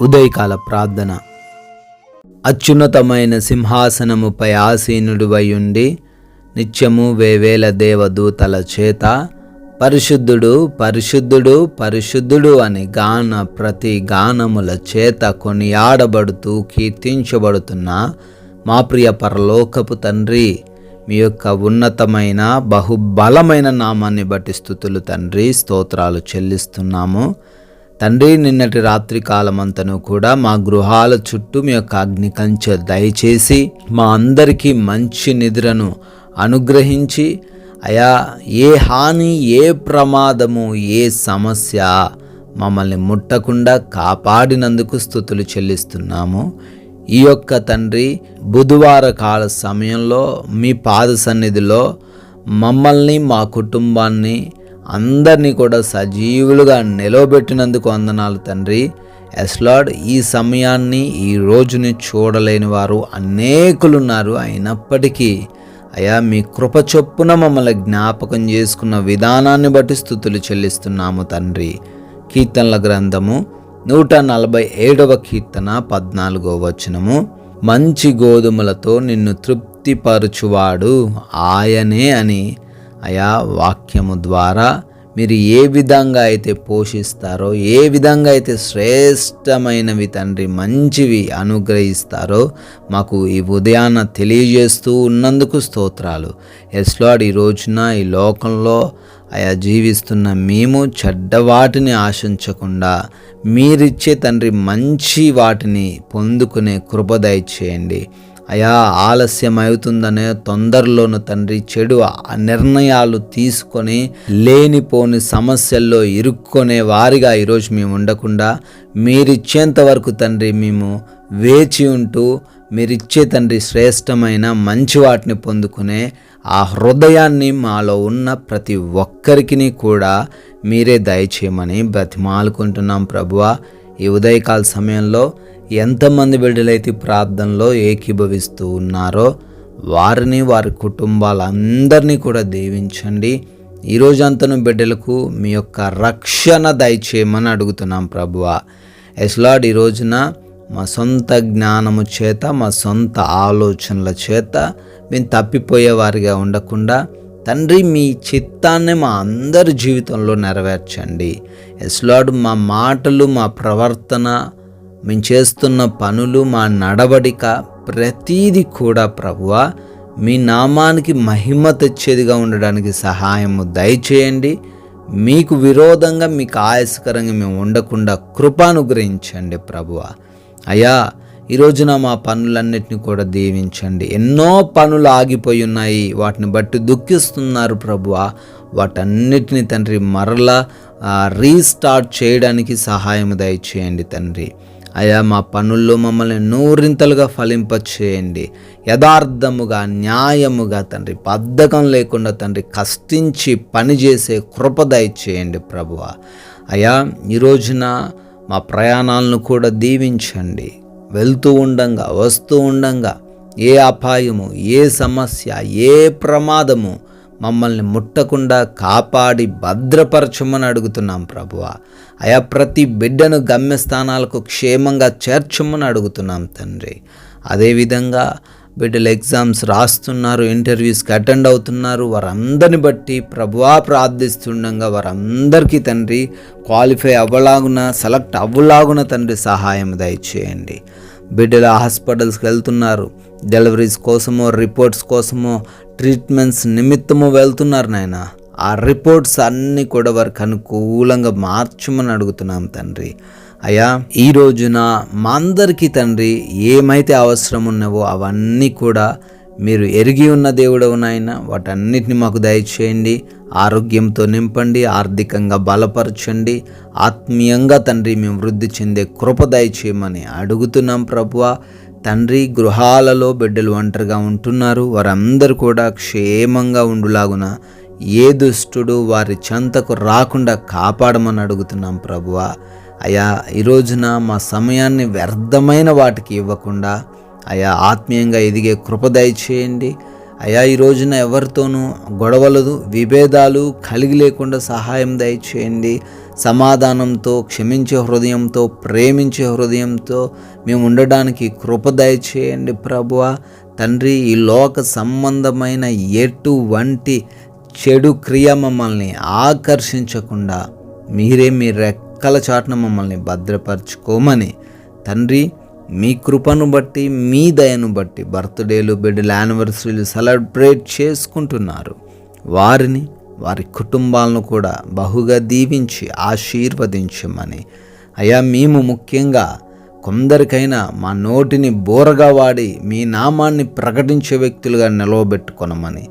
ఉదయకాల ప్రార్థన. అత్యున్నతమైన సింహాసనముపై ఆసీనుడివై ఉండి నిత్యము వేవేల దేవదూతల చేత పరిశుద్ధుడు పరిశుద్ధుడు పరిశుద్ధుడు అని గాన ప్రతి గానముల చేత కొనియాడబడుతూ కీర్తించబడుతున్న మా ప్రియ పరలోకపు తండ్రి మీ యొక్క ఉన్నతమైన బహుబలమైన నామాన్ని బట్టి స్థుతులు తండ్రి స్తోత్రాలు చెల్లిస్తున్నాము. తండ్రి నిన్నటి రాత్రి కాలమంతను కూడా మా గృహాల చుట్టూ మీ యొక్క అగ్ని కంచె దయచేసి మా అందరికీ మంచి నిద్రను అనుగ్రహించి అయా ఏ హాని ఏ ప్రమాదము ఏ సమస్య మమ్మల్ని ముట్టకుండా కాపాడినందుకు స్థుతులు చెల్లిస్తున్నాము. ఈ యొక్క తండ్రి బుధవార కాల సమయంలో మీ పాద సన్నిధిలో మమ్మల్ని మా కుటుంబాన్ని అందరినీ కూడా సజీవులుగా నిలవబెట్టినందుకు వందనాలు తండ్రి. ఎస్లాడ్ ఈ సమయాన్ని ఈ రోజుని చూడలేని వారు అనేకులున్నారు. అయినప్పటికీ అయా మీ కృప చొప్పున మమ్మల్ని జ్ఞాపకం చేసుకున్న విధానాన్ని బట్టి స్థుతులు చెల్లిస్తున్నాము తండ్రి. కీర్తనల గ్రంథము నూట నలభై ఏడవ కీర్తన పద్నాలుగో వచనము. మంచి గోధుమలతో నిన్ను తృప్తిపరచువాడు ఆయనే అని అయా వాక్యము ద్వారా మీరు ఏ విధంగా అయితే పోషిస్తారో ఏ విధంగా అయితే శ్రేష్టమైనవి తండ్రి మంచివి అనుగ్రహిస్తారో మాకు ఈ ఉదయాన తెలియజేస్తూ ఉన్నందుకు స్తోత్రాలు. ఎస్లాడ్ ఈ రోజున ఈ లోకంలో అయా జీవిస్తున్న మేము చెడ్డ వాటిని ఆశించకుండా మీరిచ్చే తండ్రి మంచి వాటిని పొందుకునే కృప దయచేయండి. అయా ఆలస్యం అవుతుందనే తొందరలోను తండ్రి చెడు నిర్ణయాలు తీసుకొని లేనిపోని సమస్యల్లో ఇరుక్కునే వారిగా ఈరోజు మేము ఉండకుండా మీరిచ్చేంత వరకు తండ్రి మేము వేచి ఉంటూ మీరిచ్చే తండ్రి శ్రేష్టమైన మంచి వాటిని పొందుకునే ఆ హృదయాన్ని మాలో ఉన్న ప్రతి ఒక్కరికి కూడా మీరే దయచేయమని బ్రతిమాలుకుంటున్నాం ప్రభువా. ఈ ఉదయకాల సమయంలో ఎంతమంది బిడ్డలైతే ప్రార్థనలో ఏకీభవిస్తూ ఉన్నారో వారిని వారి కుటుంబాలందరినీ కూడా దీవించండి. ఈ రోజంతను బిడ్డలకు మీ యొక్క రక్షణ దయచేయమని అడుగుతున్నాం ప్రభువ. ఎస్లాడ్ ఈ రోజున మా సొంత జ్ఞానము చేత మా సొంత ఆలోచనల చేత మేము తప్పిపోయేవారిగా ఉండకుండా తండ్రి మీ చిత్తాన్ని మా అందరి జీవితంలో నెరవేర్చండి. ఎస్లాడ్ మా మాటలు మా ప్రవర్తన మేము చేస్తున్న పనులు మా నడవడిక ప్రతీది కూడా ప్రభువ మీ నామానికి మహిమ తెచ్చేదిగా ఉండడానికి సహాయము దయచేయండి. మీకు విరోధంగా మీకు ఆయాసకరంగా మేము ఉండకుండా కృపానుగ్రహించండి ప్రభువ. అయ్యా ఈ రోజున మా పనులన్నిటిని కూడా దీవించండి. ఎన్నో పనులు ఆగిపోయి ఉన్నాయి. వాటిని బట్టి దుఃఖిస్తున్నారు ప్రభువ. వాటన్నిటిని తండ్రి మరలా రీస్టార్ట్ చేయడానికి సహాయం దయచేయండి తండ్రి. అయా మా పనుల్లో మమ్మల్ని నూరింతలుగా ఫలింపచేయండి. యథార్థముగా న్యాయముగా తండ్రి బద్ధకం లేకుండా తండ్రి కష్టించి పనిచేసే కృప దయచేయండి ప్రభువ. అయా ఈ రోజున మా ప్రయాణాలను కూడా దీవించండి. వెళ్తూ ఉండంగా వస్తూ ఉండంగా ఏ అపాయము ఏ సమస్య ఏ ప్రమాదము మమ్మల్ని ముట్టకుండా కాపాడి భద్రపరచమని అడుగుతున్నాం ప్రభువ. అయా ప్రతి బిడ్డను గమ్యస్థానాలకు క్షేమంగా చేర్చమని అడుగుతున్నాం తండ్రి. అదేవిధంగా బిడ్డలు ఎగ్జామ్స్ రాస్తున్నారు ఇంటర్వ్యూస్కి అటెండ్ అవుతున్నారు. వారందరిని బట్టి ప్రభువా ప్రార్థిస్తుండగా వారందరికీ తండ్రి క్వాలిఫై అవ్వలాగున సెలెక్ట్ అవ్వలాగున తండ్రి సహాయం దయచేయండి. బిడ్డలు హాస్పిటల్స్కి వెళ్తున్నారు డెలివరీస్ కోసమో రిపోర్ట్స్ కోసమో ట్రీట్మెంట్స్ నిమిత్తము వెళ్తున్నారు నాయన. ఆ రిపోర్ట్స్ అన్నీ కూడా వారికి అనుకూలంగా మార్చమని అడుగుతున్నాం తండ్రి. అయ్యా ఈ రోజున మా అందరికీ తండ్రి ఏమైతే అవసరం ఉన్నావో అవన్నీ కూడా మీరు ఎరిగి ఉన్న దేవుడవు నాయన. వాటన్నిటిని మాకు దయచేయండి ఆరోగ్యంతో నింపండి ఆర్థికంగా బలపరచండి. ఆత్మీయంగా తండ్రి మేము వృద్ధి చెందే కృప దయచేయమని అడుగుతున్నాం ప్రభువ. తండ్రి గృహాలలో బిడ్డలు ఒంటరిగా ఉంటున్నారు. వారందరూ కూడా క్షేమంగా ఉండులాగున ఏ దుష్టుడు వారి చెంతకు రాకుండా కాపాడమని అడుగుతున్నాం ప్రభువ. అయా ఈ రోజున మా సమయాన్ని వ్యర్థమైన వాటికి ఇవ్వకుండా అయా ఆత్మీయంగా ఎదిగే కృప దయచేయండి. అయా ఈ రోజున ఎవరితోనూ గొడవలు విభేదాలు కలిగి లేకుండా సహాయం దయచేయండి. సమాధానంతో క్షమించే హృదయంతో ప్రేమించే హృదయంతో మేము ఉండడానికి కృప దయచేయండి ప్రభువ. తండ్రి ఈ లోక సంబంధమైన ఎటువంటి చెడు క్రియ మమ్మల్ని ఆకర్షించకుండా మీరే మీ రెక్కల చాటున మమ్మల్ని భద్రపరచుకోమని. తండ్రి మీ కృపను బట్టి మీ దయను బట్టి బర్త్డేలు బిడ్డల యానివర్సరీలు సెలబ్రేట్ చేసుకుంటున్నారు. వారిని వారి కుటుంబాలను కూడా బహుగా దీవించి ఆశీర్వదించమని. అయ్యా మేము ముఖ్యంగా కొందరికైనా మా నోటిని బోరగా వాడి మీ నామాన్ని ప్రకటించే వ్యక్తులుగా నిలవబెట్టుకొనమని.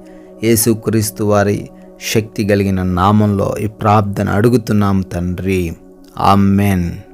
యేసుక్రీస్తు వారి శక్తి కలిగిన నామంలో ఈ ప్రార్థన అడుగుతున్నాం తండ్రి. Amen.